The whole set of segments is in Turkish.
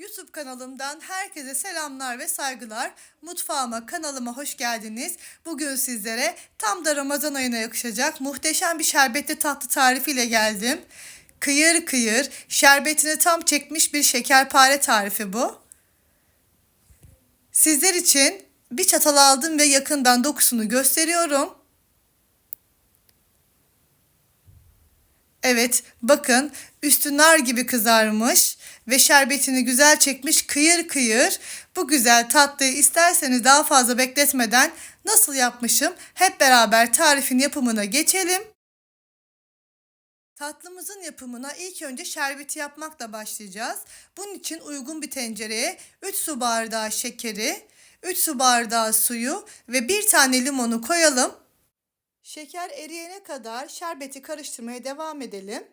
YouTube kanalımdan herkese selamlar ve saygılar. Mutfağıma, kanalıma hoş geldiniz. Bugün sizlere tam da Ramazan ayına yakışacak muhteşem bir şerbetli tatlı tarifiyle geldim. Kıyır kıyır, şerbetini tam çekmiş bir şekerpare tarifi bu. Sizler için bir çatal aldım ve yakından dokusunu gösteriyorum. Evet, bakın üstü nar gibi kızarmış ve şerbetini güzel çekmiş kıyır kıyır. Bu güzel tatlıyı isterseniz daha fazla bekletmeden nasıl yapmışım hep beraber tarifin yapımına geçelim. Tatlımızın yapımına ilk önce şerbeti yapmakla başlayacağız. Bunun için uygun bir tencereye 3 su bardağı şekeri, 3 su bardağı suyu ve 1 tane limonu koyalım. Şeker eriyene kadar şerbeti karıştırmaya devam edelim.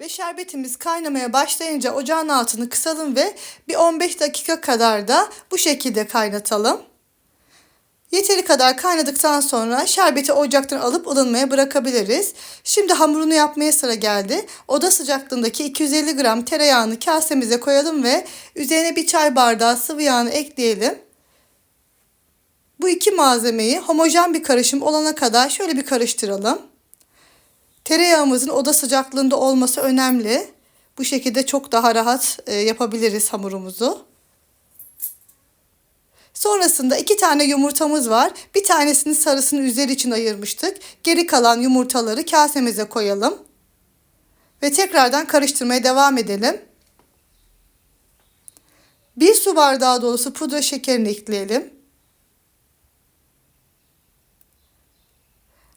Ve şerbetimiz kaynamaya başlayınca ocağın altını kısalım ve bir 15 dakika kadar da bu şekilde kaynatalım. Yeteri kadar kaynadıktan sonra şerbeti ocaktan alıp ılınmaya bırakabiliriz. Şimdi hamurunu yapmaya sıra geldi. Oda sıcaklığındaki 250 gram tereyağını kasemize koyalım ve üzerine bir çay bardağı sıvı yağını ekleyelim. Bu iki malzemeyi homojen bir karışım olana kadar şöyle bir karıştıralım. Tereyağımızın oda sıcaklığında olması önemli. Bu şekilde çok daha rahat yapabiliriz hamurumuzu. Sonrasında iki tane yumurtamız var. Bir tanesini sarısını üzeri için ayırmıştık. Geri kalan yumurtaları kasemize koyalım. Ve tekrardan karıştırmaya devam edelim. Bir su bardağı dolusu pudra şekerini ekleyelim.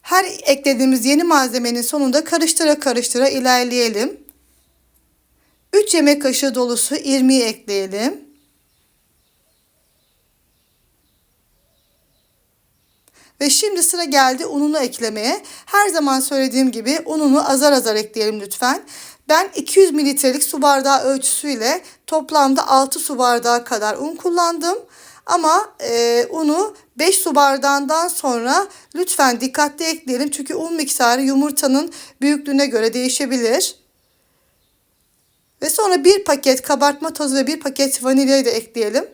Her eklediğimiz yeni malzemenin sonunda karıştıra karıştıra ilerleyelim. 3 yemek kaşığı dolusu irmiği ekleyelim. Ve şimdi sıra geldi ununu eklemeye. Her zaman söylediğim gibi ununu azar azar ekleyelim lütfen. Ben 200 mililitrelik su bardağı ölçüsüyle toplamda 6 su bardağı kadar un kullandım. Ama e, unu 5 su bardağından sonra lütfen dikkatli ekleyelim. Çünkü un miktarı yumurtanın büyüklüğüne göre değişebilir. Ve sonra bir paket kabartma tozu ve bir paket vanilyayı da ekleyelim.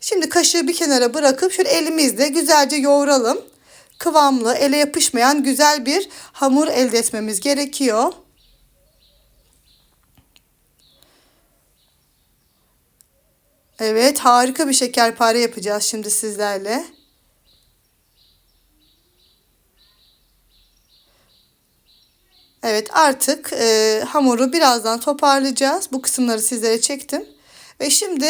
Şimdi kaşığı bir kenara bırakıp şöyle elimizle güzelce yoğuralım. Kıvamlı, ele yapışmayan güzel bir hamur elde etmemiz gerekiyor. Evet, harika bir şekerpare yapacağız şimdi sizlerle. Evet, artık e, hamuru birazdan toparlayacağız. Bu kısımları sizlere çektim. Ve şimdi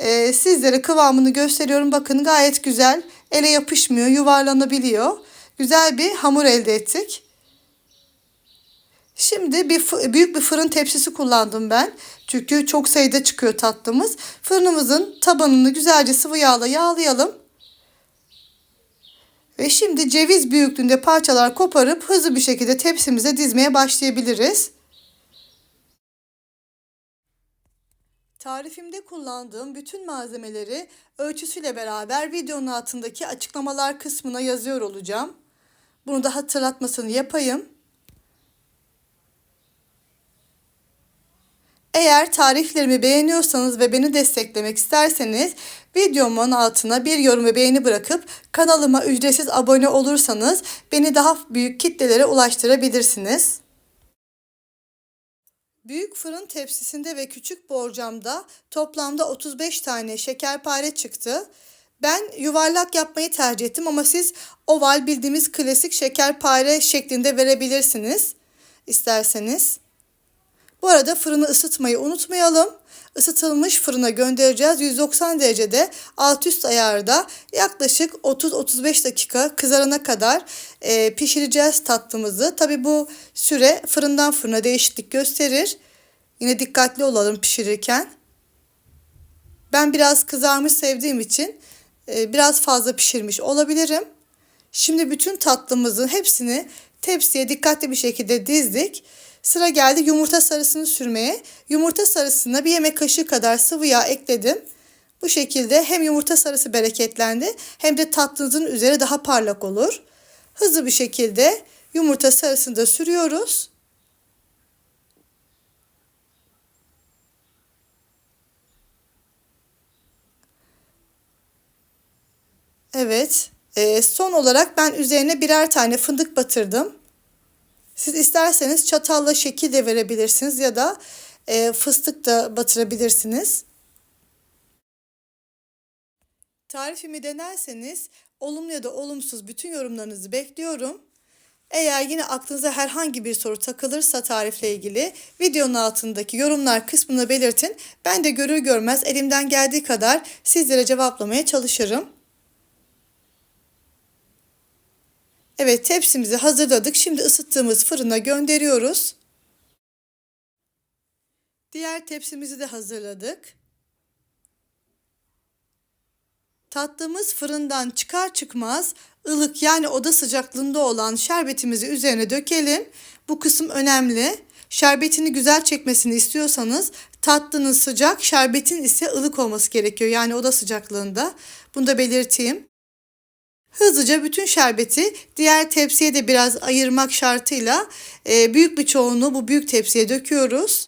e, sizlere kıvamını gösteriyorum. Bakın gayet güzel. Ele yapışmıyor, yuvarlanabiliyor. Güzel bir hamur elde ettik. Şimdi bir büyük bir fırın tepsisi kullandım ben. Çünkü çok sayıda çıkıyor tatlımız. Fırınımızın tabanını güzelce sıvı yağla yağlayalım. Ve şimdi ceviz büyüklüğünde parçalar koparıp hızlı bir şekilde tepsimize dizmeye başlayabiliriz. Tarifimde kullandığım bütün malzemeleri ölçüsüyle beraber videonun altındaki açıklamalar kısmına yazıyor olacağım. Bunu da hatırlatmasını yapayım. Eğer tariflerimi beğeniyorsanız ve beni desteklemek isterseniz videomun altına bir yorum ve beğeni bırakıp kanalıma ücretsiz abone olursanız beni daha büyük kitlelere ulaştırabilirsiniz. Büyük fırın tepsisinde ve küçük borcamda toplamda 35 tane şekerpare çıktı. Ben yuvarlak yapmayı tercih ettim ama siz oval bildiğimiz klasik şekerpare şeklinde verebilirsiniz isterseniz. Bu arada fırını ısıtmayı unutmayalım. Isıtılmış fırına göndereceğiz. 190 derecede alt üst ayarda yaklaşık 30-35 dakika kızarana kadar e, pişireceğiz tatlımızı. Tabi bu süre fırından fırına değişiklik gösterir. Yine dikkatli olalım pişirirken. Ben biraz kızarmış sevdiğim için e, biraz fazla pişirmiş olabilirim. Şimdi bütün tatlımızın hepsini tepsiye dikkatli bir şekilde dizdik. Sıra geldi yumurta sarısını sürmeye. Yumurta sarısına bir yemek kaşığı kadar sıvı yağ ekledim. Bu şekilde hem yumurta sarısı bereketlendi hem de tatlınızın üzeri daha parlak olur. Hızlı bir şekilde yumurta sarısını da sürüyoruz. Evet. E, son olarak ben üzerine birer tane fındık batırdım. Siz isterseniz çatalla şekil de verebilirsiniz ya da e, fıstık da batırabilirsiniz. Tarifimi denerseniz olumlu ya da olumsuz bütün yorumlarınızı bekliyorum. Eğer yine aklınıza herhangi bir soru takılırsa tarifle ilgili videonun altındaki yorumlar kısmına belirtin. Ben de görür görmez elimden geldiği kadar sizlere cevaplamaya çalışırım. Evet tepsimizi hazırladık. Şimdi ısıttığımız fırına gönderiyoruz. Diğer tepsimizi de hazırladık. Tatlımız fırından çıkar çıkmaz ılık yani oda sıcaklığında olan şerbetimizi üzerine dökelim. Bu kısım önemli. Şerbetini güzel çekmesini istiyorsanız tatlının sıcak, şerbetin ise ılık olması gerekiyor. Yani oda sıcaklığında. Bunu da belirteyim. Hızlıca bütün şerbeti diğer tepsiye de biraz ayırmak şartıyla e, büyük bir çoğunluğu bu büyük tepsiye döküyoruz.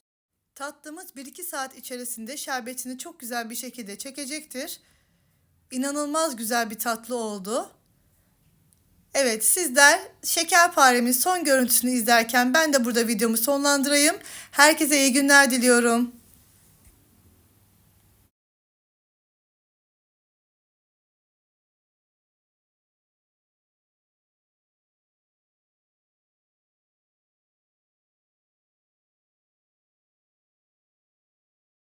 Tatlımız 1-2 saat içerisinde şerbetini çok güzel bir şekilde çekecektir. İnanılmaz güzel bir tatlı oldu. Evet sizler şekerparemin son görüntüsünü izlerken ben de burada videomu sonlandırayım. Herkese iyi günler diliyorum.